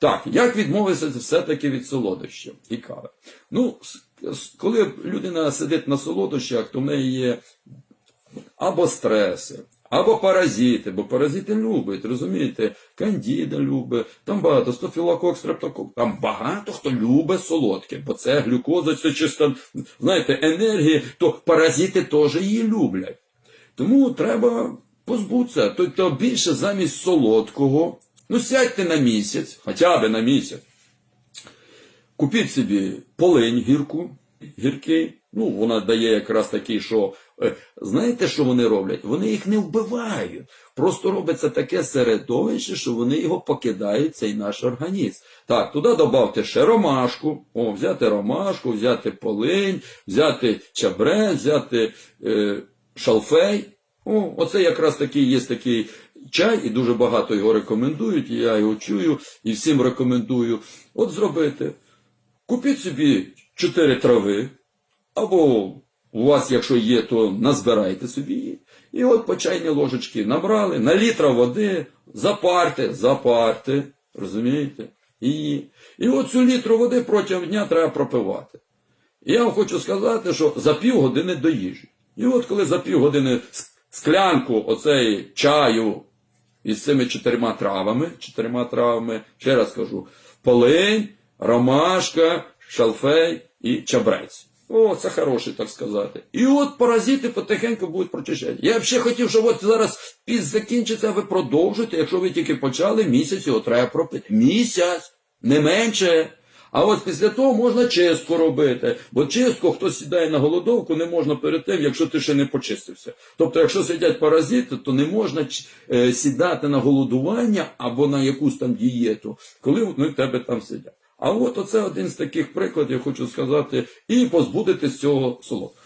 Так, як відмовитися все-таки від солодощів і кави? Ну, коли людина сидить на солодощах, то в неї є або стреси, або паразити, бо паразити люблять, розумієте? Кандіда любить, там багато, стофілокок, стрептокок, там багато хто любить солодке, бо це глюкоза, це чисто, знаєте, енергія, то паразити теж її люблять. Тому треба позбутися. Тобто більше замість солодкого, ну сядьте на місяць, хоча б на місяць. Купіть собі полинь гірку, гіркий. Ну, вона дає якраз такий, що е, знаєте, що вони роблять? Вони їх не вбивають. Просто робиться таке середовище, що вони його покидають, цей наш організм. Так, туди додавте ще ромашку, о, взяти ромашку, взяти полинь, взяти чабрен, взяти е, шалфей. О, оце якраз такий є такий чай, і дуже багато його рекомендують, і я його чую, і всім рекомендую. От зробити. Купіть собі чотири трави, або у вас, якщо є, то назбирайте собі її. І от по чайній ложечки набрали, на літра води, запарте, запарте, розумієте? І, і от цю літру води протягом дня треба пропивати. І я вам хочу сказати, що за півгодини до їжі. І от коли за півгодини с- склянку оцеї чаю із цими чотирма травами, чотирма травами, ще раз кажу, полинь, ромашка, шалфей і чабрець. О, це хороший, так сказати. І от паразити потихеньку будуть прочищати. Я ще хотів, щоб от зараз піс закінчиться, а ви продовжуєте, якщо ви тільки почали, місяць його треба пропити. Місяць, не менше. А ось після того можна чистку робити. Бо чистку, хто сідає на голодовку, не можна перед тим, якщо ти ще не почистився. Тобто, якщо сидять паразити, то не можна е, сідати на голодування або на якусь там дієту, коли вони в тебе там сидять. А от оце один з таких прикладів, хочу сказати, і позбудетесь цього солодкого.